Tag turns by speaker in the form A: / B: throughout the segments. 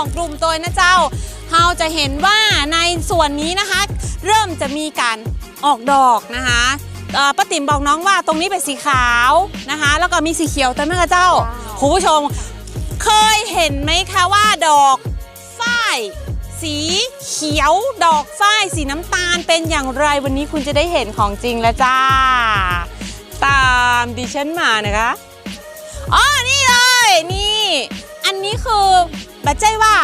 A: ของกลุ่มตัวนะเจ้าเราจะเห็นว่าในส่วนนี้นะคะ เริ่มจะมีการออกดอกนะคะเอ่อป้าติ๋มบอกน้องว่าตรงนี้เป็นสีขาวนะคะ แล้วก็มีสีเขียวแต่แม่กระเจ้าคุณผู้ชม เคยเห็นไหมคะว่าดอกฝ้ายสีเขียว ดอกฝ้ายสีน้ำตาลเป็นอย่างไรวันนี้คุณจะได้เห็นของจริงแล้วจ้า ตามดิฉันมานะคะอ๋อนี่เลยนี่ อันนี้คือ บัจเจ้ว่า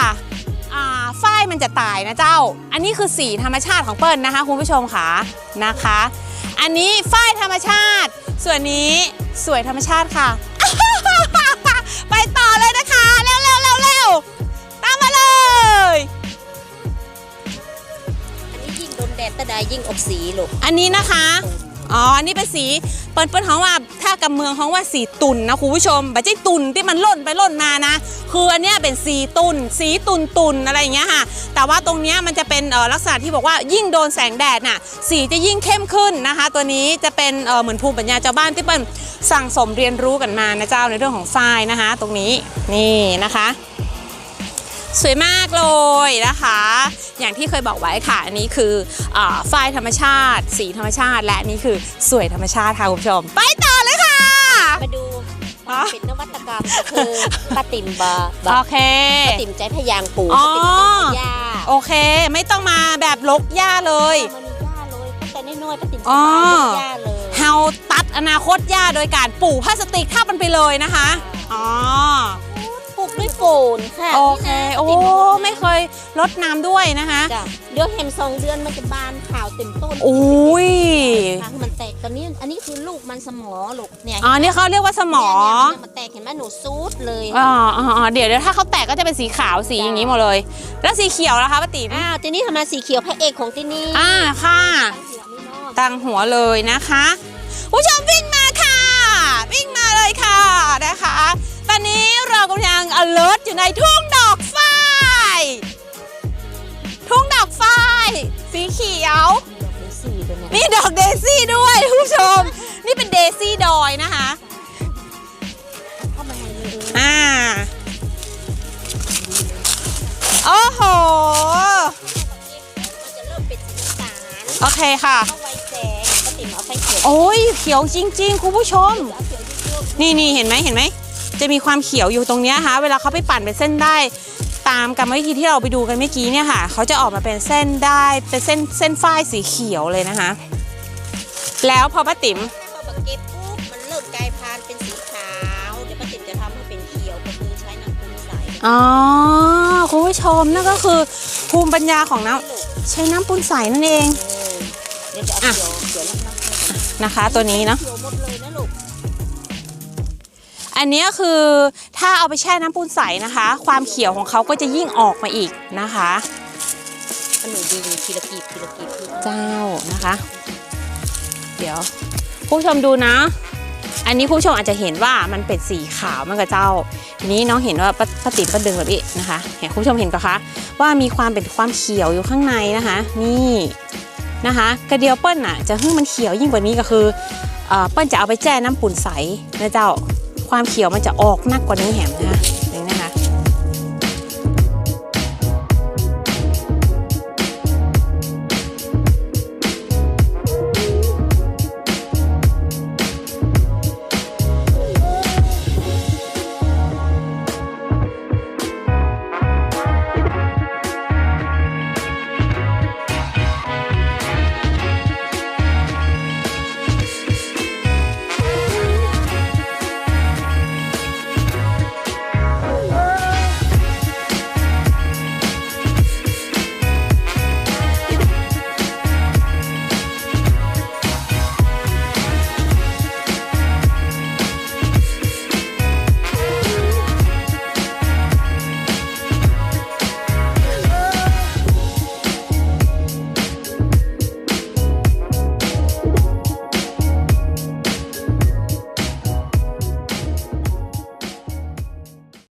A: อ่าฝ้ายมันจะตายนะเจ้า อันนี้คือสีธรรมชาติของเปิ้ลนะคะคุณผู้ชมค่ะนะคะ อันนี้ฝ้ายธรรมชาติ ส่วนนี้สวยธรรมชาติค่ะ ไปต่อเลยนะคะเร็วเร็วเร็วเร็วตามมาเลย
B: อันนี้ยิ่งโดนแดดตะใดยิ่งออกสีลูก
A: อันนี้นะคะ อ๋อ อันนี้เป็นสีเปิ้นเปิ้นของว่าถ้ากับเมืองของว่าสีตุ่นนะคุณผู้ชมบัจใช่ตุ่นที่มันล่นไปล่นมานะ คืออันเนี้ยเป็นสีตุ่นสีตุ่นตุ่นอะไรอย่างเงี้ยค่ะ แต่ว่าตรงเนี้ยมันจะเป็นลักษณะที่บอกว่ายิ่งโดนแสงแดดน่ะสีจะยิ่งเข้มขึ้นนะคะ ตัวนี้จะเป็นเอ่อเหมือนภูมิปัญญาชาวบ้านที่เปิ้นสั่งสมเรียนรู้กันมานะเจ้าในเรื่องของฝ้ายนะคะ ตรงนี้นี่นะคะ สวยมากเลยนะคะ อย่างที่เคยบอกไว้ค่ะ อันนี้คืออาฝ้ายธรรมชาติ สีธรรมชาติ และอันนี่คือสวยธรรมชาติค่ะคุณผู้ชม ไปต่อเลยค่ะ
B: มาดู
A: อ๋อ
B: เป็นนวัตกรรมก็คือป้าติ๋มบาบา
A: โอเค
B: ป้าติ๋มใจพยางปลูก
A: อ๋อ
B: ป้าติ๋มต้องหญ้า
A: โอเค ไม่ต้องมาแบบลกหญ้าเลย
B: มันมีหญ้าเลยตั้งแต่น้อยๆป้าติ๋ม
A: อ๋อ
B: สบายหญ้าเลย
A: เฮาตัดอนาคตหญ้าโดยการปลูกพลาสติกทับมันไปเลยนะคะอ๋อ
B: ปลูกด้วยโฟนค่ะ
A: โอเค
B: นี่นะ
A: โอ้
B: ป้าติ๋บอก
A: ไม่เคยลดน้ำด้วยนะคะ
B: จ้ะเดี๋ยวเห็นสองเดือนมันจะบานขาวเต็มต้น
A: อุ้ย
B: ค่ะให้มันแตกตอนนี้อันนี้คือลูกมันสมอลูกเนี่ย
A: อ๋อนี่เขาเรียกว่าสมอ
B: เนี่ยเนี่ยมันแตกเห็นไหมหนูซูดเลย
A: อ๋ออ๋ออ๋อเดี๋ยวเดี๋ยวถ้าเขาแตกก็จะเป็นสีขาวสีอย่างนี้หมดเลย แล้วสีเขียวล่ะคะป้าติ๋ม
B: อ้าวทีนี้ทำไมาสีเขียวพระเอกของที่นี่
A: อ่าค่ะ
B: ตั้งหัวนี่เนาะ
A: ตั้งหัวเลยนะคะ ผู้ชมวิ่งมาค่ะ วิ่งมาเลยค่ะนะคะตอนนี้เรา กำลัง alert อยู่ในทุ่งดอกฝ้ายทุ่งดอกฝ้ายสีเขียว
B: มีดอกเดซี่ด้วยนะ
A: นี่ดอกเดซี่ด้วยคุณผู้ชม นี่เป็นเดซี่ดอยนะคะ
B: เข้ามาในเลย
A: อ่าโอ้โห
B: มันจะเริ่มเป็นสีน้ำตาล
A: โอเคค่ะ
B: เข้าไว้แสงก็ติ่มเอาไฟเขียว
A: โอ้ยเขียวจริง ๆ คุณผู้ชม
B: เอาเขียวเยอะ
A: นี่นี่เห็นไหมเห็นไหม จะมีความเขียวอยู่ตรงเนี้ยค่ะ เวลาเขาไปปั่นเป็นเส้นได้ตามกรรมวิธีที่เราไปดูกันเมื่อกี้เนี่ยค่ะ เขาจะออกมาเป็นเส้นได้เป็นเส้นเส้นฝ้ายสีเขียวเลยนะคะ แล้วพอป้าติ๋ม
B: ๆถ้าเราเก็บปุ๊บมันเริ่มกลายพันธุ์เป็นสีขาวเดี๋ยวป้าติ๋มจะทำให้เป็นเขียวก็คือใช้น้ำปูนใส
A: อ๋อคุณผู้ชมนั่นก็คือภูมิปัญญาของน้
B: ลูกำ
A: ใช้น้ำปูนใสนั่นเอง
B: เออเดี๋ยวจะเอาเขียวเขียวแล้วนะ
A: นะคะ ตัวนี้เนาะ
B: เขียวหมดเลยนะลูก
A: อันนี้คือถ้าเอาไปแช่น้ำปูนใสนะคะ ความเขียวของเขาก็จะยิ่งออกมาอีกนะคะ
B: อันหนูดึงทีละกีบทีละกีบทีละกีบ
A: เจ้านะคะ เดี๋ยวผู้ชมดูนะ อันนี้ผู้ชมอาจจะเห็นว่ามันเป็นสีขาวมากกับเจ้า ทีนี้น้องเห็นว่าป้าป้าติ๋มก็ดึงแบบนี้นะคะเห็นผู้ชมเห็นปะคะ ว่ามีความเป็นความเขียวอยู่ข้างในนะคะ นี่นะคะกระเดียวเปิ้ลน่ะจะให้มันเขียวยิ่งกว่านี้ก็คือเอ่อเปิ้ลจะเอาไปแจ้น้ำปุ่นใสนะเจ้า ความเขียวมันจะออกนักกว่านี้แหมนะคะ